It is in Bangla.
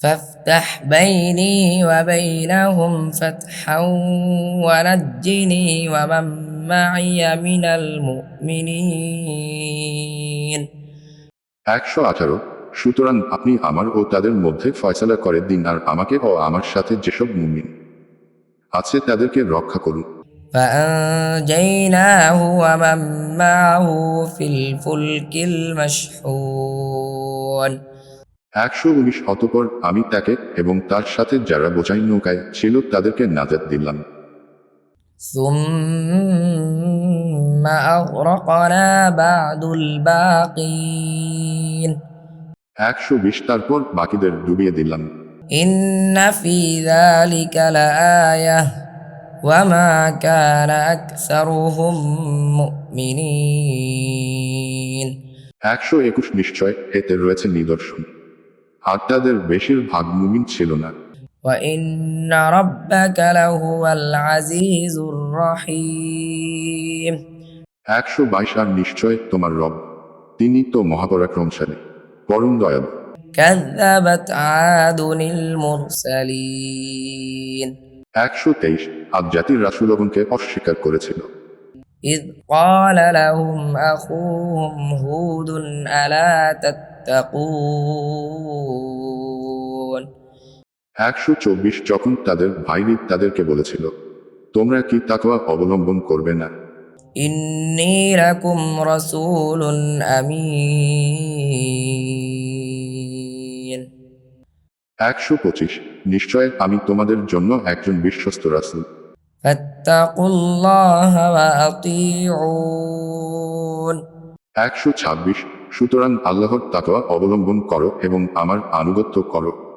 فافتح بيني وبينهم فتحا ونجني ومن معي من المؤمنين একশো আঠারো সুতরাং আপনি আমার ও তাদের মধ্যে ফয়সালা করে দিন আর আমাকে ও আমার সাথে যেসব মুমিন আছে তাদেরকে রক্ষা করুন فأنجيناه ومن معه في الفلك المشحون একশো উনিশ অতপর আমি তাকে এবং তার সাথে যারা বোঝাই নৌকায় ছিল তাদেরকে নাজাত দিলাম ثم أغرقنا بعد الباقين একশো বিশ তারপর বাকিদের ডুবিয়ে দিলাম إن في ذلك لآية وما كان أكثرهم مؤمنين একশো একুশ নিশ্চয় এতে রয়েছে নিদর্শন আর তাদের বেশিরভাগ মুমিন ছিল না وإن ربك لهو العزيز الرحيم একশো বাইশ আর নিশ্চয় তোমার রব তিনি তো মহাপরাক্রমশালী পরম দয়ালু كذبت عاد المرسلين একশো তেইশ আজ জাতির রাসুলগণকে অস্বীকার করেছিল إذ قال لهم أخوهم هود ألا تتقون একশো চব্বিশ যখন তাদের ভাইরি তাদেরকে বলেছিল তোমরা কি তাকওয়া অবলম্বন করবে না إني لكم رسول أمين একশো পঁচিশ নিশ্চয় আমি তোমাদের জন্য একজন বিশ্বস্ত রাসুল فاتقوا الله وأطيعون একশো ছাব্বিশ সুতরাং আল্লাহর তাকওয়া অবলম্বন করো এবং আমার আনুগত্য করো।